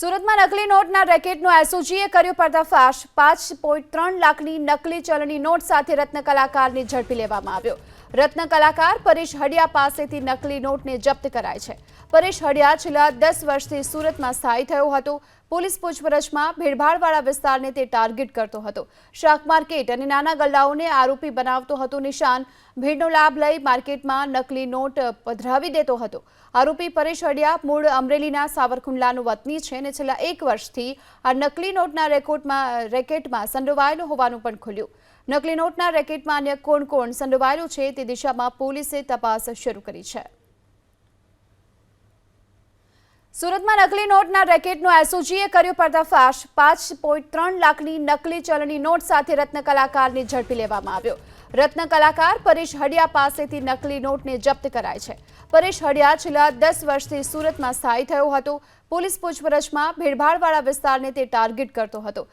સુરતમાં નકલી નોટના રેકેટનો એસઓજીએ કર્યો પર્દાફાશ. પાંચ પોઈન્ટ ત્રણ લાખની નકલી ચલણી નોટ સાથે રત્ન કલાકારને ઝડપી લેવામાં આવ્યો. રત્ન કલાકાર પરેશ હડિયા પાસેથી નકલી નોટને જપ્ત કરાય છે. પરેશ હડિયા છેલ્લા દસ વર્ષથી સુરતમાં સ્થાયી થયો હતો. પોલીસ પૂછપરછમાં ભીડભાડવાળા વિસ્તારને તે ટાર્ગેટ કરતો હતો. શાક માર્કેટ અને નાના ગલ્લાઓને આરોપી બનાવતો હતો નિશાન. ભીડનો લાભ લઈ માર્કેટમાં નકલી નોટ પધરાવી દેતો હતો. આરોપી પરેશ હડિયા મૂળ અમરેલીના સાવરકુંડલાનો વતની છે અને છેલ્લા એક વર્ષથી આ નકલી નોટના રેકોર્ડમાં, રેકેટમાં સંડોવાયેલો હોવાનું પણ ખુલ્યું. નકલી નોટના રેકેટમાં અન્ય કોણ કોણ સંડોવાયેલું છે તે દિશામાં પોલીસે તપાસ શરૂ કરી છે. સુરતમાં નકલી નોટના રેકેટનો એસઓજીએ કર્યો પર્દાફાશ. પાંચ પોઈન્ટ ત્રણ લાખની નકલી ચલણી નોટ સાથે રત્ન કલાકારને ઝડપી લેવામાં આવ્યો. રત્ન કલાકાર પરેશ હડિયા પાસેથી નકલી નોટને જપ્ત કરાય છે. પરેશ હડિયા છેલ્લા દસ વર્ષથી સુરતમાં સ્થાયી થયો હતો. પોલીસ પૂછપરછમાં ભીડભાડવાળા વિસ્તારને તે ટાર્ગેટ કરતો હતો.